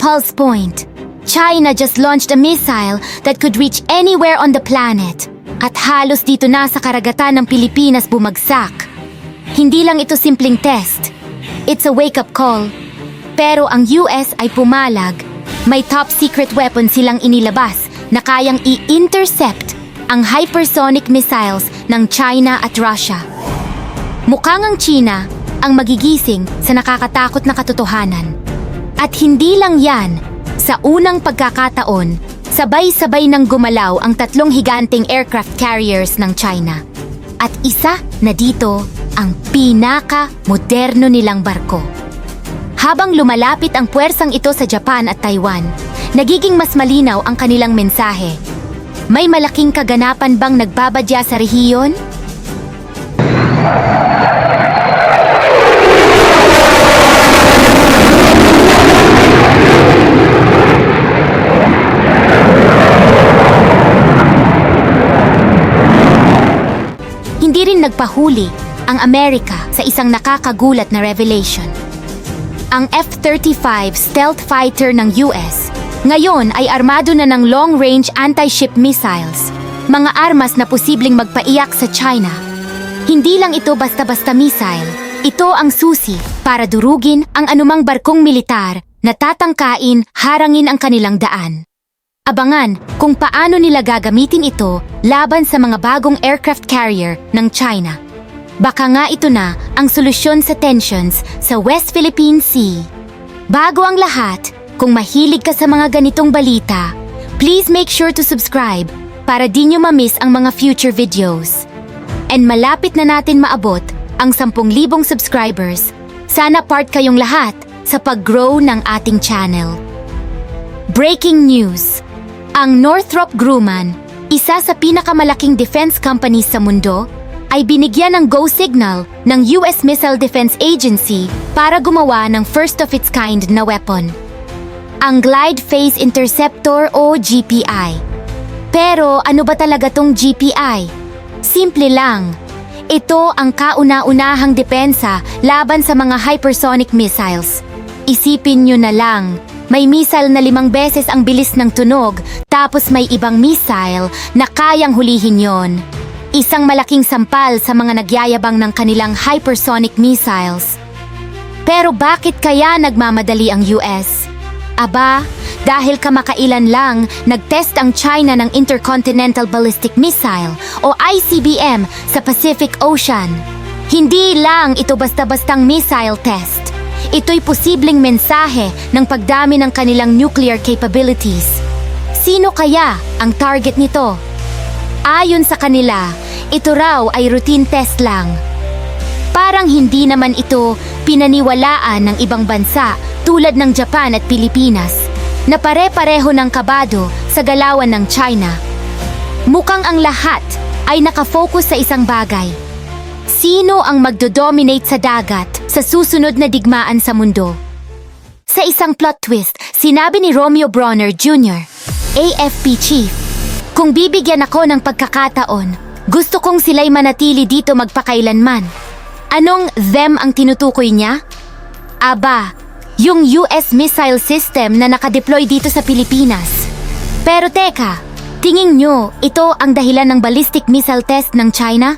pulse point. China just launched a missile that could reach anywhere on the planet. At halos dito na sa karagatan ng Pilipinas bumagsak. Hindi lang ito simpleng test. It's a wake-up call. Pero ang US ay pumalag. May top secret weapon silang inilabas na kayang i-intercept ang hypersonic missiles ng China at Russia. Mukhang ang China ang magigising sa nakakatakot na katotohanan. At hindi lang yan, sa unang pagkakataon, sabay-sabay nang gumalaw ang tatlong higanteng aircraft carriers ng China. At isa na dito ang pinaka-moderno nilang barko. Habang lumalapit ang puwersang ito sa Japan at Taiwan, nagiging mas malinaw ang kanilang mensahe. May malaking kaganapan bang nagbabadya sa rehiyon? Hindi rin nagpahuli ang Amerika sa isang nakakagulat na revelation. Ang F-35 stealth fighter ng US ngayon ay armado na ng long-range anti-ship missiles, mga armas na posibleng magpaiyak sa China. Hindi lang ito basta-basta missile, ito ang susi para durugin ang anumang barkong militar na tatangkain harangin ang kanilang daan. Abangan kung paano nila gagamitin ito laban sa mga bagong aircraft carrier ng China. Baka nga ito na ang solusyon sa tensions sa West Philippine Sea. Bago ang lahat, kung mahilig ka sa mga ganitong balita, please make sure to subscribe para di nyo ma-miss ang mga future videos. And malapit na natin maabot ang 10,000 subscribers. Sana part kayong lahat sa pag-grow ng ating channel. Breaking news! Ang Northrop Grumman, isa sa pinakamalaking defense companies sa mundo, ay binigyan ng go signal ng US Missile Defense Agency para gumawa ng first of its kind na weapon. Ang Glide Phase Interceptor o GPI. Pero ano ba talaga tong GPI? Simple lang. Ito ang kauna-unahang depensa laban sa mga hypersonic missiles. Isipin nyo na lang, may missile na limang beses ang bilis ng tunog, tapos may ibang missile na kayang hulihin yon. Isang malaking sampal sa mga nagyayabang ng kanilang hypersonic missiles. Pero bakit kaya nagmamadali ang US? Aba, dahil kamakailan lang nagtest ang China ng Intercontinental Ballistic Missile o ICBM sa Pacific Ocean. Hindi lang ito basta-bastang missile test. Ito'y posibleng mensahe ng pagdami ng kanilang nuclear capabilities. Sino kaya ang target nito? Ayon sa kanila, ito raw ay routine test lang. Parang hindi naman ito pinaniwalaan ng ibang bansa tulad ng Japan at Pilipinas na pare-pareho ng kabado sa galawan ng China. Mukhang ang lahat ay nakafocus sa isang bagay. Sino ang magdodominate sa dagat sa susunod na digmaan sa mundo? Sa isang plot twist, sinabi ni Romeo Bronner Jr., AFP Chief, kung bibigyan ako ng pagkakataon, gusto kong sila'y manatili dito magpakailanman. Anong them ang tinutukoy niya? Aba, yung US missile system na nakadeploy dito sa Pilipinas. Pero teka, tingin nyo ito ang dahilan ng ballistic missile test ng China?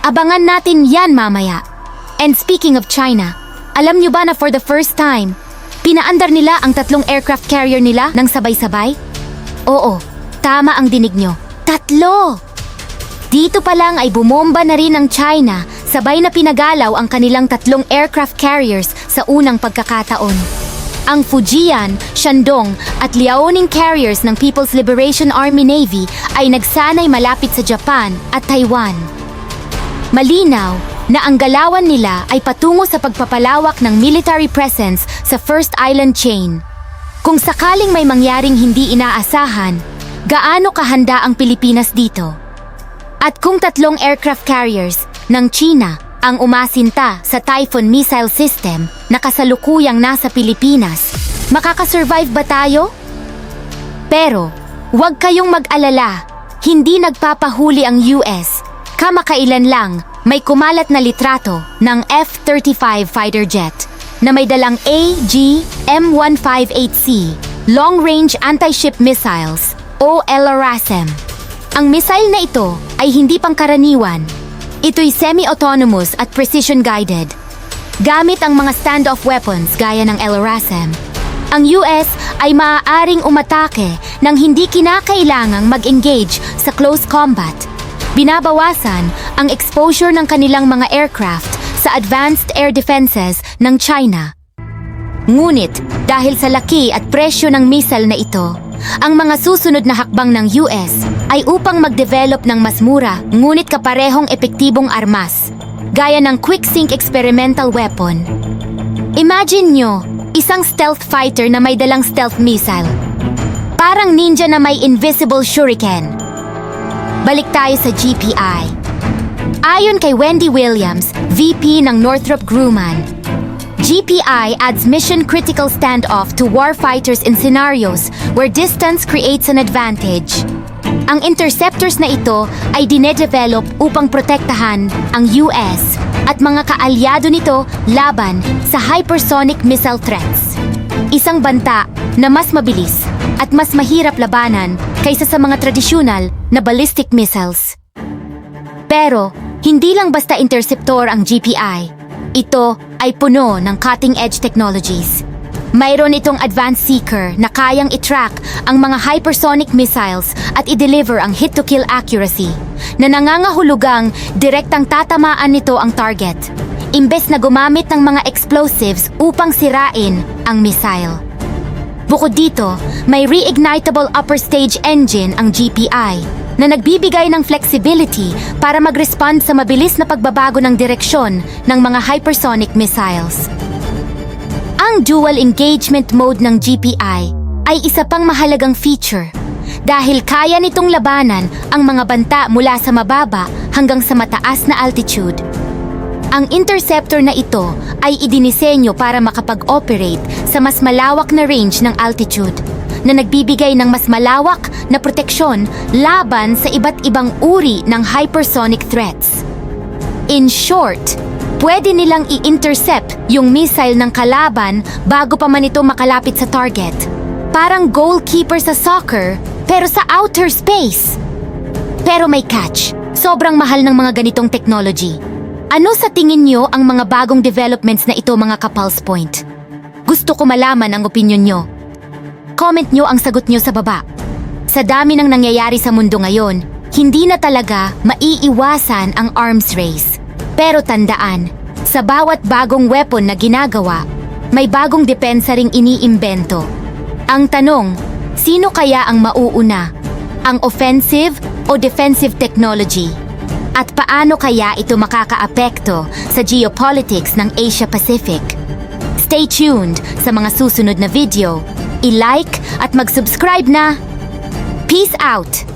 Abangan natin yan mamaya. And speaking of China, alam nyo ba na for the first time, pinaandar nila ang tatlong aircraft carrier nila ng sabay-sabay? Oo, tama ang dinig nyo. Tatlo! Dito pa lang ay bumomba na rin ang China, sabay na pinagalaw ang kanilang tatlong aircraft carriers sa unang pagkakataon. Ang Fujian, Shandong at Liaoning carriers ng People's Liberation Army Navy ay nagsanay malapit sa Japan at Taiwan. Malinaw na ang galawan nila ay patungo sa pagpapalawak ng military presence sa First Island Chain. Kung sakaling may mangyaring hindi inaasahan, gaano kahanda ang Pilipinas dito? At kung tatlong aircraft carriers ng China ang umasinta sa Typhoon missile system na kasalukuyang nasa Pilipinas, makakasurvive ba tayo? Pero, huwag kayong mag-alala, hindi nagpapahuli ang US. Kamakailan lang, may kumalat na litrato ng F-35 fighter jet. na may dalang AG-M158C, Long Range Anti-Ship Missiles, o LRASM. Ang missile na ito ay hindi pangkaraniwan. Ito'y semi-autonomous at precision-guided. Gamit ang mga standoff weapons gaya ng LRASM, ang US ay maaaring umatake nang hindi kinakailangang mag-engage sa close combat. Binabawasan ang exposure ng kanilang mga aircraft sa advanced air defenses ng China. Ngunit dahil sa laki at presyo ng missile na ito, ang mga susunod na hakbang ng US ay upang mag-develop ng mas mura ngunit kaparehong epektibong armas, gaya ng quick-sink experimental weapon. Imagine nyo, isang stealth fighter na may dalang stealth missile. Parang ninja na may invisible shuriken. Balik tayo sa GPI. Ayon kay Wendy Williams, VP ng Northrop Grumman, GPI adds mission-critical standoff to warfighters in scenarios where distance creates an advantage. Ang interceptors na ito ay dinedevelop upang protektahan ang US at mga kaalyado nito laban sa hypersonic missile threats. Isang banta na mas mabilis at mas mahirap labanan kaysa sa mga tradisyonal na ballistic missiles. Pero, hindi lang basta interceptor ang GPI. Ito ay puno ng cutting-edge technologies. Mayroon itong advanced seeker na kayang itrack ang mga hypersonic missiles at i-deliver ang hit-to-kill accuracy na nangangahulugang direktang tatamaan nito ang target imbes na gumamit ng mga explosives upang sirain ang missile. Bukod dito, may reignitable upper stage engine ang GPI na nagbibigay ng flexibility para mag-respond sa mabilis na pagbabago ng direksyon ng mga hypersonic missiles. Ang dual engagement mode ng GPI ay isa pang mahalagang feature dahil kaya nitong labanan ang mga banta mula sa mababa hanggang sa mataas na altitude. Ang interceptor na ito ay idinisenyo para makapag-operate sa mas malawak na range ng altitude na nagbibigay ng mas malawak na proteksyon laban sa iba't ibang uri ng hypersonic threats. In short, pwede nilang i-intercept yung missile ng kalaban bago pa man ito makalapit sa target. Parang goalkeeper sa soccer, pero sa outer space. Pero may catch. Sobrang mahal ng mga ganitong technology. Ano sa tingin nyo ang mga bagong developments na ito mga ka-Pulse Point? Gusto ko malaman ang opinion nyo. Comment nyo ang sagot nyo sa baba. Sa dami ng nangyayari sa mundo ngayon, hindi na talaga maiiwasan ang arms race. Pero tandaan, sa bawat bagong weapon na ginagawa, may bagong depensa ring iniimbento. Ang tanong, sino kaya ang mauuna? Ang offensive o defensive technology? At paano kaya ito makakaapekto sa geopolitics ng Asia-Pacific? Stay tuned sa mga susunod na video. I-like at mag-subscribe na. Peace out!